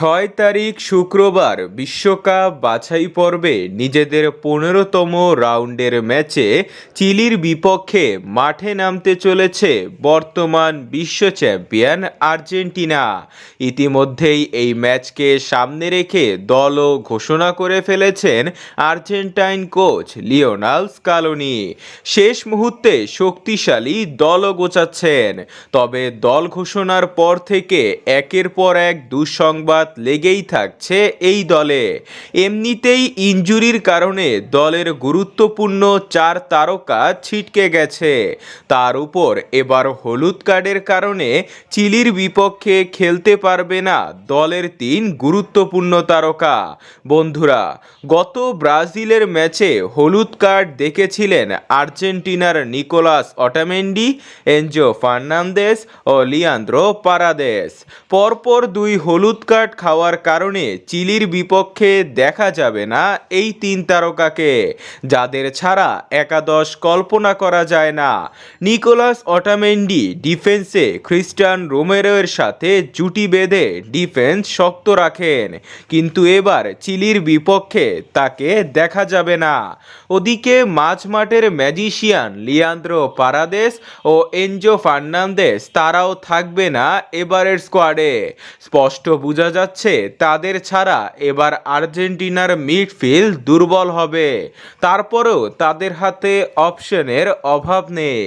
ছয় তারিখ শুক্রবার বিশ্বকাপ বাছাই পর্বে নিজেদের পনেরোতম রাউন্ডের ম্যাচে চিলির বিপক্ষে মাঠে নামতে চলেছে বর্তমান বিশ্ব চ্যাম্পিয়ন আর্জেন্টিনা। ইতিমধ্যেই এই ম্যাচকে সামনে রেখে দলও ঘোষণা করে ফেলেছেন আর্জেন্টাইন কোচ লিওনাল স্কালোনি। শেষ মুহূর্তে শক্তিশালী দলও গোছাচ্ছেন, তবে দল ঘোষণার পর থেকে একের পর এক দুঃসংবাদ লেগেই থাকছে এই দলে। এমনিতেই ইনজুরির কারণে দলের গুরুত্বপূর্ণ চার তারকা ছিটকে গেছে। তার উপর এবার হলুদ কার্ডের কারণে চিলির বিপক্ষে খেলতে পারবে না দলের তিন গুরুত্বপূর্ণ তারকা। বন্ধুরা, গত ব্রাজিলের ম্যাচে হলুদ কার্ড দেখেছিলেন আর্জেন্টিনার নিকোলাস অটামেন্ডি, এনজো ফার্নান্দেস ও লিয়ান্দ্রো পারাদেস। পরপর দুই হলুদ কার্ড খাওয়ার কারণে চিলির বিপক্ষে দেখা যাবে না এই তিন তারকাকে, যাদের ছাড়া একাদশ কল্পনা করা যায় না। নিকোলাস অটামেন্ডি ডিফেন্সে খ্রিস্টান রোমেরোয়ের সাথে জুটি বেঁধে ডিফেন্স শক্ত রাখেন, কিন্তু এবার চিলির বিপক্ষে তাকে দেখা যাবে না। ওদিকে মাঝমাঠের ম্যাজিশিয়ান লিয়ান্দ্রো পারাদেস ও এনজো ফার্নান্দেস তারাও থাকবে না এবারের স্কোয়াডে। স্পষ্ট বোঝা যাচ্ছে তাদের ছাড়া এবার আর্জেন্টিনার মিডফিল্ড দুর্বল হবে। তারপরেও তাদের হাতে অপশনের অভাব নেই।